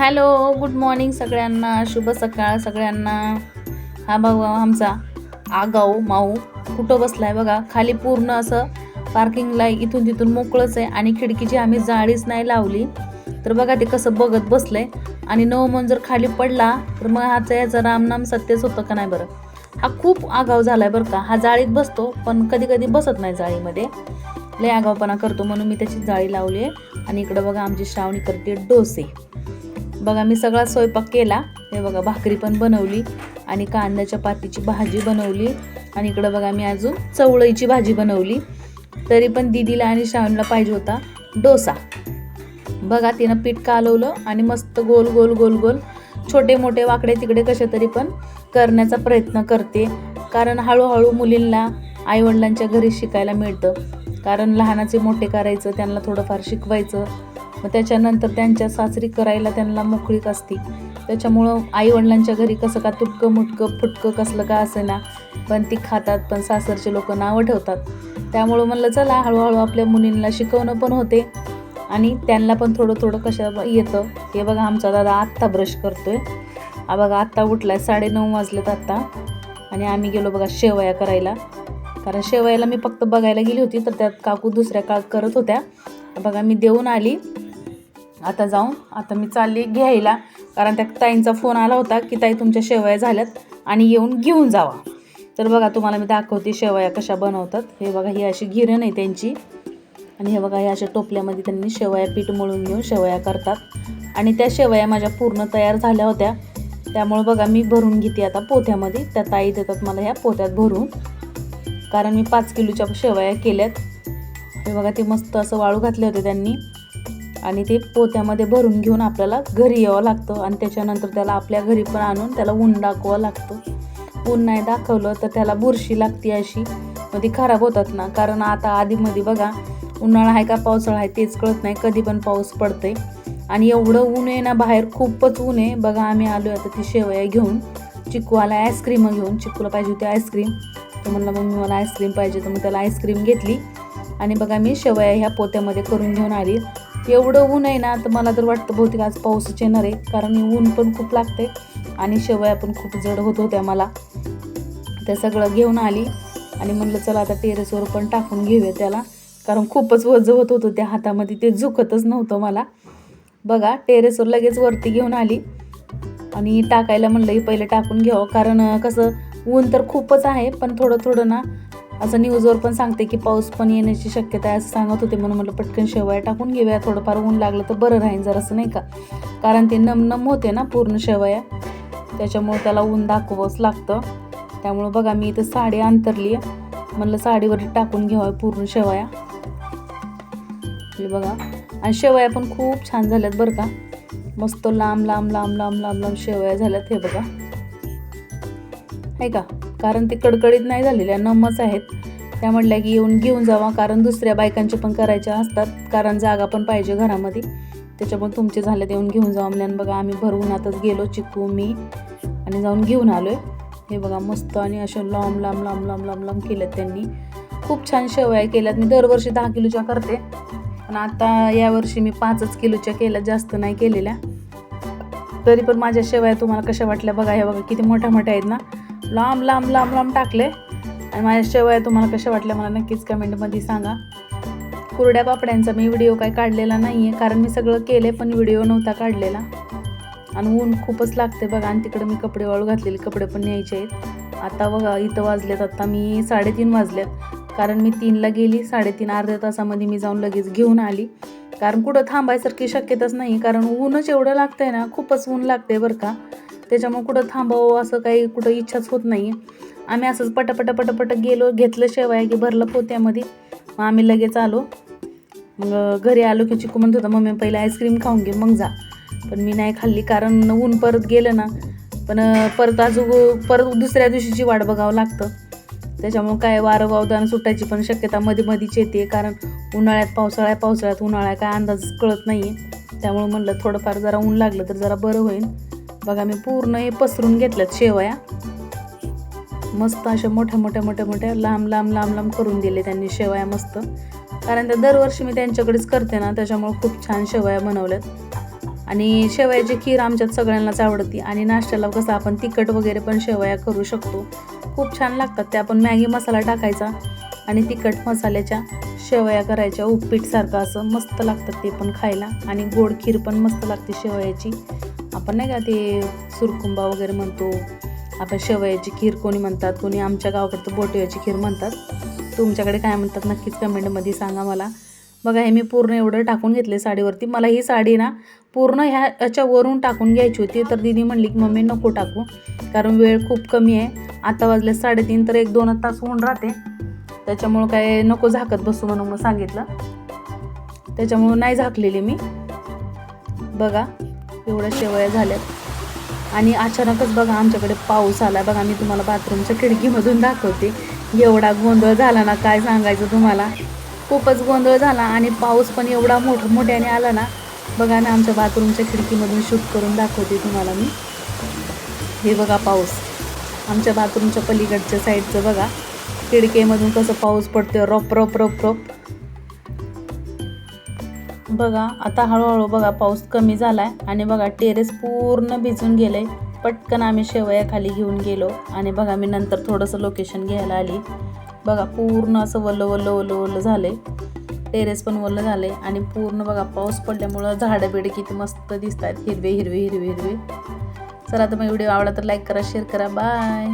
Hello good morning सगळ्यांना. शुभ सकाळ सगळ्यांना. हा बघा आमचा आगाऊ माऊ कुठं बसलाय बघा. खाली पूर्ण असं पार्किंगला इथून तिथून मोकळंच आहे आणि खिडकीची आम्ही जाळीच नाही लावली. तर बघा ते कसं बघत बसलंय. आणि नऊ मन जर खाली पडला तर मग ह्याचं याचं रामनाम सत्यच होतं का नाही बरं? हा खूप आगाव झालाय बरं का. हा जाळीत बसतो पण कधी कधी बसत नाही जाळीमध्ये. लय आगावपणा करतो म्हणून मी त्याची जाळी लावली आहे. आणि इकडं बघा आमची श्रावणी करते डोसे. बघा मी सगळा स्वयंपाक केला. हे बघा भाकरी पण बनवली आणि कांद्याच्या पातीची भाजी बनवली. आणि इकडं बघा मी अजून चवळीची भाजी बनवली. तरी पण दिदीला आणि श्रावणीला पाहिजे होता डोसा. बघा तिनं पीठ कालवलं आणि मस्त गोल गोल गोल गोल छोटे मोठे वाकडे तिकडे कसे तरी पण करण्याचा प्रयत्न करते. कारण हळूहळू मुलींना आईवडिलांच्या घरी शिकायला मिळतं. कारण लहानाचे मोठे करायचं त्यांना थोडंफार शिकवायचं. मग त्याच्यानंतर त्यांच्या सासरी करायला त्यांना मोकळीक असती. त्याच्यामुळं आईवडिलांच्या घरी कसं का तुटकं मुटकं फुटकं कसलं का असे ना पण ती खातात पण सासरचे लोक नावं ठेवतात. त्यामुळं म्हणलं चला हळूहळू आपल्या मुलींना शिकवणं पण होते आणि त्यांना पण थोडं थोडं कशा येतं. हे बघा आमचा दादा आत्ता ब्रश करतोय. हा बघा आत्ता उठला आहे साडेनऊ वाजलेत आत्ता. आणि आम्ही गेलो बघा शेवया करायला. कारण शेवयाला मी फक्त बघायला गेली होती तर त्यात काकू दुसऱ्या का करत होत्या. बघा मी देऊन आली. आता जाऊन आता मी चालली घ्यायला. कारण त्या ताईंचा फोन आला होता की ताई तुमच्या शेवया झाल्यात आणि येऊन घेऊन जावा. तर बघा तुम्हाला मी दाखवते शेवया कशा बनवतात. हे बघा ही अशी गिरण आहे त्यांची. आणि हे बघा हे अशा टोपल्यामध्ये त्यांनी शेवया पीठ मळून घेऊन शेवया करतात. आणि त्या शेवया माझ्या पूर्ण तयार झाल्या होत्या. त्यामुळे बघा मी भरून घेते आता पोथ्यामध्ये त्या ताई देतात मला ह्या पोत्यात भरून. कारण मी पाच किलोच्या शेवया केल्यात. हे बघा ते मस्त असं वाळू घातले होते त्यांनी. आणि ते पोत्यामध्ये भरून घेऊन आपल्याला घरी यावं लागतं. आणि त्याच्यानंतर त्याला आपल्या घरी पण आणून त्याला ऊन दाखवावं लागतं. ऊन नाही दाखवलं तर त्याला बुरशी लागते अशी. मग ती खराब होतात ना. कारण आता आधीमध्ये बघा उन्हाळा आहे का पावसाळा आहे तेच कळत नाही. कधी पण पाऊस पडते आणि एवढं ऊन आहे ना बाहेर खूपच ऊन आहे. बघा आम्ही आलो आता ती शेवया घेऊन. चिकूवाला आईस्क्रीम घेऊन. चिकूला पाहिजे होती आईस्क्रीम. तर म्हणलं मग मला आईस्क्रीम पाहिजे. तर मग त्याला आईस्क्रीम घेतली. आणि बघा मी शेवया ह्या पोत्यामध्ये करून घेऊन आली. एवढं ऊन आहे ना तर मला तर वाटतं बहुतेक आज पाऊसच येणार आहे. कारण ऊन पण खूप लागते आणि शेवया पण खूप जड होत होत्या मला. ते सगळं घेऊन आली आणि म्हणलं चला आता टेरेसवर पण टाकून घेऊया त्याला. कारण खूपच वजं होत होतं त्या हातामध्ये ते झुकतच नव्हतं मला. बघा टेरेसवर लगेच वरती घेऊन आली आणि टाकायला म्हणलंही पहिले टाकून घ्यावं. कारण कसं ऊन तर खूपच आहे पण थोडं थोडं ना असं न्यूजवर पण सांगते की पाऊस पण येण्याची शक्यता आहे असं सांगत होते. म्हणून म्हटलं पटकन शेवया टाकून घेऊया. थोडंफार ऊन लागलं तर बरं राहील जरासं नाही का? कारण ते नम नम होते ना पूर्ण शेवया. त्याच्यामुळे त्याला ऊन दाखवावंच लागतं. त्यामुळं बघा मी इथं साडी अंतरली आहे म्हणलं साडीवर टाकून घ्यावा पूर्ण शेवया. बघा. आणि शेवया पण खूप छान झाल्यात बरं का. मस्त लांब लांब लांब लांब लांब लांब शेवया झाल्यात हे बघा. आहे का? कारण ते कडकडीत नाही झालेल्या नमच आहेत. त्या म्हटल्या की येऊन घेऊन जावा कारण दुसऱ्या बायकांचे पण करायच्या असतात कारण जागा पण पाहिजे घरामध्ये. त्याच्यामुळे तुमचे झाले येऊन घेऊन जावा म्हणल्यानं बघा आम्ही भरवून आताच गेलो चिकू मी आणि जाऊन घेऊन आलो आहे हे बघा मस्त आणि अशा लांब लांब लांब लांब लांब लांब केल्यात त्यांनी. खूप छान शेवया केल्यात. मी दरवर्षी दहा किलोच्या करते. पण आता यावर्षी मी पाचच किलोच्या केल्या जास्त नाही केलेल्या. तरी पण माझ्या शेवया तुम्हाला कशा वाटल्या बघा हे बघा किती मोठ्या मोठ्या आहेत ना. लांब लांब लांब लांब टाकले. आणि माझ्या शेवया तुम्हाला कशा वाटल्या मला नक्कीच कमेंटमध्ये सांगा. कुरड्या पापड्यांचा मी व्हिडिओ काय काढलेला नाही आहे कारण मी सगळं केले पण व्हिडिओ नव्हता काढलेला. आणि ऊन खूपच लागते बघा आणि तिकडे मी कपडे वाळू घातलेले कपडे पण न्यायचे आहेत. आता बघा इथं वाजलेत आता मी साडेतीन वाजलेत. कारण मी तीनला गेली साडेतीन अर्ध्या तासामध्ये मी जाऊन लगेच घेऊन आली. कारण कुठं थांबायसारखी शक्यताच नाही कारण ऊनच एवढं लागतंय ना खूपच ऊन लागतंय बरं का. त्याच्यामुळे कुठं थांबावं असं काही कुठं इच्छाच होत नाही. आम्ही असंच पटापट पटापट गेलो घेतलं शेवाय की भरलं पोत्यामध्ये. मग आम्ही लगेच आलो. मग घरी आलो की चिकू म्हणत होता मम्मी पहिले आईस्क्रीम खाऊन घे मग जा. पण मी नाही खाल्ली कारण ऊन परत गेलं ना. पण परत अजून परत दुसऱ्या दिवशीची वाट बघावं लागतं. त्याच्यामुळं काय वारं वावदान सुटायची पण शक्यता मध्ये मधीच येते कारण उन्हाळ्यात पावसाळ्यात पावसाळ्यात उन्हाळ्यात काय अंदाज कळत नाही आहे त्यामुळे म्हणलं थोडंफार जरा ऊन लागलं तर जरा बरं होईल. बघा मी पूर्ण हे पसरून घेतल्यात शेवया. मस्त अशा मोठ्या मोठ्या मोठ्या मोठ्या लांब लांब लांब लांब करून दिले त्यांनी शेवया मस्त. कारण त्या दरवर्षी मी त्यांच्याकडेच करते ना त्याच्यामुळे खूप छान शेवया बनवल्यात. आणि शेवयाची खीर आमच्यात सगळ्यांनाच आवडती. आणि नाश्त्याला कसं आपण तिखट वगैरे पण शेवया करू शकतो. खूप छान लागतात ते आपण मॅगी मसाला टाकायचा आणि तिखट मसाल्याच्या शेवया करायच्या उपपीठसारखं असं मस्त लागतात ते पण खायला. आणि गोड खीर पण मस्त लागते शेवयाची. आपण नाही का ते सुरकुंबा वगैरे म्हणतो आपण शेवयाची खीर कोणी म्हणतात कोणी आमच्या गावाकडं बोटव्याची खीर म्हणतात. तुमच्याकडे काय म्हणतात नक्कीच कमेंटमध्ये सांगा मला. बघा हे मी पूर्ण एवढं टाकून घेतले साडीवरती. मला ही साडी ना पूर्ण ह्या याच्यावरून टाकून घ्यायची होती तर दिदी म्हणली की मम्मी नको टाकू कारण वेळ खूप कमी आहे. आता वाजले साडेतीन तर एक दोन तास होऊन राहते. त्याच्यामुळं काय नको झाकत बसू म्हणून मग सांगितलं. त्याच्यामुळं नाही झाकलेली मी. बघा एवढ्या शेवया झाल्यात. आणि अचानकच बघा आमच्याकडे पाऊस आला बघा मी तुम्हाला बाथरूमच्या खिडकीमधून दाखवते. एवढा गोंधळ झाला ना काय सांगायचं तुम्हाला? खूपच गोंधळ झाला आणि पाऊस पण एवढा मोठ मोठ्याने आला ना बघा ना आमच्या बाथरूमच्या खिडकीमधून शूट करून दाखवते तुम्हाला मी. हे बघा पाऊस. आमच्या बाथरूमच्या पलीकडच्या साईडचं बघा. खिडकीमधून कसं पाऊस पडतोय रप रप रप रप. बघा आता हळूहळू बघा पाऊस कमी झालाय आणि बघा टेरेस पूर्ण भिजून गेलंय. पटकन आम्ही शेवयाखाली घेऊन गेलो आणि बघा मी नंतर थोडंसं लोकेशन घ्यायला आली. बघा पूर्ण असं वल्ल वल्ल वल्ल वल्ल झालंय. टेरेस पण वल्ल आहे आणि पूर्ण बघा पाऊस पडल्यामुळं झाडं बिडे किती मस्त दिसत आहेत हिरवे हिरवे हिरवे हिरवे. चला तर मग व्हिडिओ आवडला तर लाईक करा शेअर करा. बाय